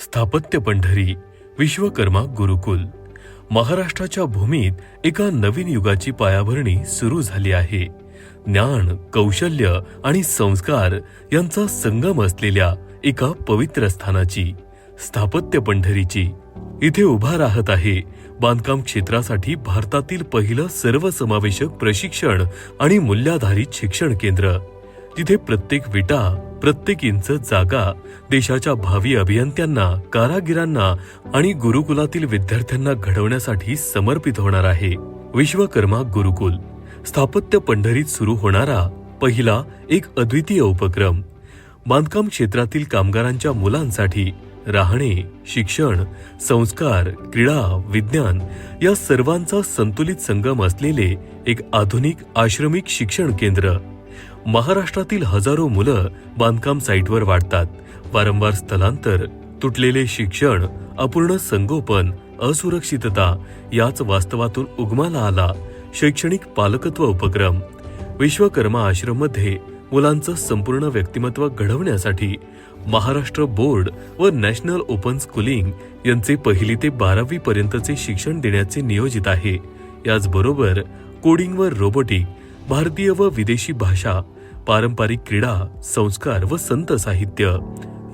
स्थापत्य पंढरी विश्वकर्मा गुरुकुल. महाराष्ट्राच्या भूमीत एका नवीन युगाची पायाभरणी सुरू झाली आहे. ज्ञान कौशल्य आणि संस्कार यांचा संगम असलेल्या एका पवित्र स्थानाची स्थापत्य पंढरीची. इथे उभा राहत आहे बांधकाम क्षेत्रासाठी भारतातील पहिलं सर्वसमावेशक प्रशिक्षण आणि मूल्याधारित शिक्षण केंद्र. तिथे प्रत्येक विटा प्रत्येक इंच जागा देशाच्या भावी अभियंत्यांना कारागिरांना आणि गुरुकुलातील विद्यार्थ्यांना घडवण्यासाठी समर्पित होणार आहे. विश्वकर्मा गुरुकुल. स्थापत्य पंढरीत सुरू होणारा पहिला एक अद्वितीय उपक्रम. बांधकाम क्षेत्रातील कामगारांच्या मुलांसाठी राहणे शिक्षण संस्कार क्रीडा विज्ञान या सर्वांचा संतुलित संगम असलेले एक आधुनिक आश्रमिक शिक्षण केंद्र. महाराष्ट्रातील हजारो मुलं बांधकाम साईटवर वाढतात. वारंवार स्थलांतर तुटलेले शिक्षण अपूर्ण संगोपन असुरक्षितता याच वास्तवातून उगमाला आला शैक्षणिक पालकत्व उपक्रम. विश्वकर्मा आश्रममध्ये मुलांचं संपूर्ण व्यक्तिमत्व घडवण्यासाठी महाराष्ट्र बोर्ड व नॅशनल ओपन स्कूलिंग यांचे पहिली ते बारावी पर्यंतचे शिक्षण देण्याचे नियोजित आहे. याचबरोबर कोडिंग व रोबोटिक भारतीय व विदेशी भाषा पारंपरिक क्रीडा संस्कार व संत साहित्य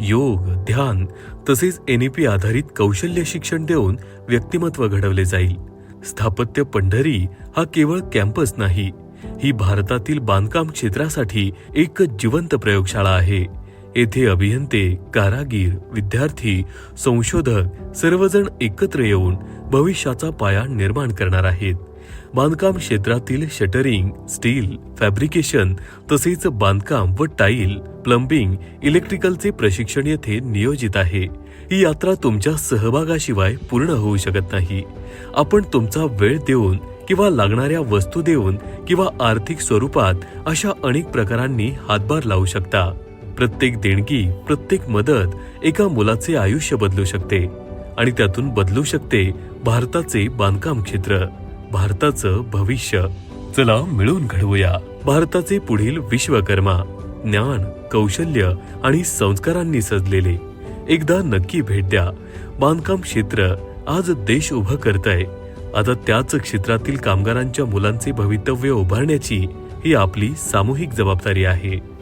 योग ध्यान तसेच एनईपी आधारित कौशल्य शिक्षण देऊन व्यक्तिमत्व घडवले जाईल. स्थापत्य पंढरी हा केवळ कॅम्पस नाही ही भारतातील बांधकाम क्षेत्रासाठी एक जिवंत प्रयोगशाळा आहे. येथे अभियंते कारागीर विद्यार्थी संशोधक सर्वजण एकत्र येऊन भविष्याचा पाया निर्माण करणार आहेत. बांधकाम क्षेत्रातील शटरिंग स्टील फॅब्रिकेशन तसेच बांधकाम व टाईल प्लंबिंग इलेक्ट्रिकलचे प्रशिक्षण येथे नियोजित आहे. ही यात्रा तुमच्या सहभागाशिवाय पूर्ण होऊ शकत नाही. आपण तुमचा वेळ देऊन किंवा लागणाऱ्या वस्तू देऊन किंवा आर्थिक स्वरूपात अशा अनेक प्रकारांनी हातभार लावू शकता. प्रत्येक देणगी प्रत्येक मदत एका मुलाचे आयुष्य बदलू शकते आणि त्यातून बदलू शकते भारताचे बांधकाम क्षेत्र. भारताचं भविष्य. चला मिळून घडवूया. भारताचे पुढील विश्वकर्मा ज्ञान कौशल्य आणि संस्कारांनी सजलेले. एकदा नक्की भेट द्या. बांधकाम क्षेत्र आज देश उभं करतय. आता त्याच क्षेत्रातील कामगारांच्या मुलांचे भवितव्य उभारण्याची ही आपली सामूहिक जबाबदारी आहे.